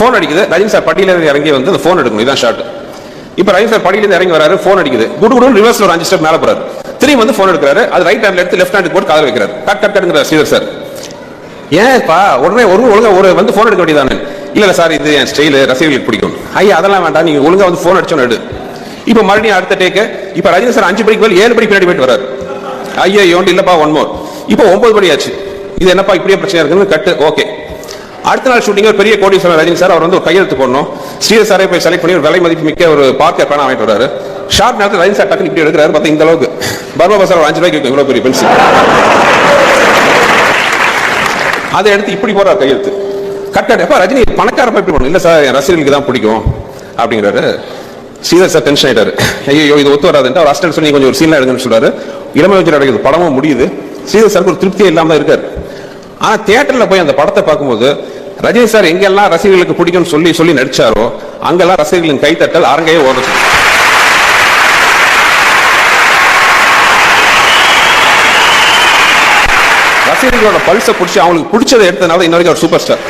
Phone அடிக்குது. Rajini sir படியிலேருந்து இறங்கி வந்து அந்த ஃபோன் எடுக்கணும். இதான் ஷார்ட் இப்போ ரஜினி சார் படியிலேருந்து இறங்கி வராரு ஃபோன் அடிக்குது. குடு குடு ரிவர்ஸ் ஒரு அஞ்சு ஸ்டெப் மேலே போறாரு. திரும்பி வந்து ஃபோன் எடுக்கிறாரு. அது ரைட் ஹேண்ட்ல எடுத்து லெஃப்ட் ஹேண்ட் போட்டு காதல் வைக்கிறாரு. கட் கட் கட்டுங்கிற ஸ்ரீதர் சார் ஏன்ப்பா உடனே ஒரு ஒழுங்கா ஒரு வந்து ஃபோன் எடுக்க வேண்டியதானே இல்லை சார் இது என் ஸ்டைலு ரசிகர்களுக்கு பிடிக்கும். ஐயா அதெல்லாம் வேண்டாம். நீங்க ஒழுங்கா வந்து ஃபோன் அடிச்சோன்னு எடு. இப்போ மறுபடியும் அடுத்த டேக்கு இப்போ ரஜினி சார் அஞ்சு மணிக்கு மேலே ஏழு மணிக்கு பின்னாடி போயிட்டு வராரு. ஐயோ யோண்டு இல்லப்பா ஒன் மோர் இப்போ ஒன்பது மணி ஆச்சு. இது என்னப்பா இப்படியே பிரச்சனை இருக்குன்னு கட்டு ஓகே அடுத்த நாள் ஷூட்டிங் ஒரு பெரிய கோடீஸ்வரர் ரஜினி சார் அவர் வந்து ஒரு கையெழுத்து போடணும். ஸ்ரீதர் சாரை போய் செலக்ட் பண்ணி ஒரு விலை மதிப்பு மிக்க ஒரு பார்க்க பேனா வாங்கிட்டு வராரு ஷார்ட் நேரத்தில் ரஜினி சார் டக்குனு இப்படி எடுக்கிறாரு. பார்த்தா இந்த அளவுக்கு. பர்மா பசார் ஒரு அஞ்சு ரூபாய்க்கு விற்கும், இவ்வளவு பெரிய பென்சில் அதை எடுத்து இப்படி போறாரு கையெழுத்து. கட்டாடு அப்போ ரஜினி பணக்காரப்ப இப்படி பண்ணணும் இல்ல சார் என் ரசிகர்களுக்கு தான் பிடிக்கும். அப்படிங்கிறாரு. சீதர் சார் டென்ஷன் ஆயிட்டாரு. ஐயோ இது ஒத்து வராதுன்ட்டு அவர் அஸ்டன் சொல்லி கொஞ்சம் ஒரு சீன்லாம் எடுங்கன்னு சொல்றாரு. இளமை வச்சு படமும் முடியுது. ஸ்ரீதர் சாருக்கு ஒரு திருப்தியே இல்லாம இருக்காரு. ஆனால் தேட்டரில் போய் அந்த படத்தை பார்க்கும்போது ரஜினி சார் எங்கெல்லாம் ரசிகர்களுக்கு பிடிக்கும்னு சொல்லி சொல்லி நடிச்சாரோ அங்கெல்லாம் ரசிகர்களின் கைத்தட்டல் அரங்கையே ஓடுச்சு ரசிகர்களோட பல்ஸை பிடிச்சி அவங்களுக்கு பிடிச்சதை எடுத்ததுனால இன்ன வரைக்கும் அவர் சூப்பர் ஸ்டார்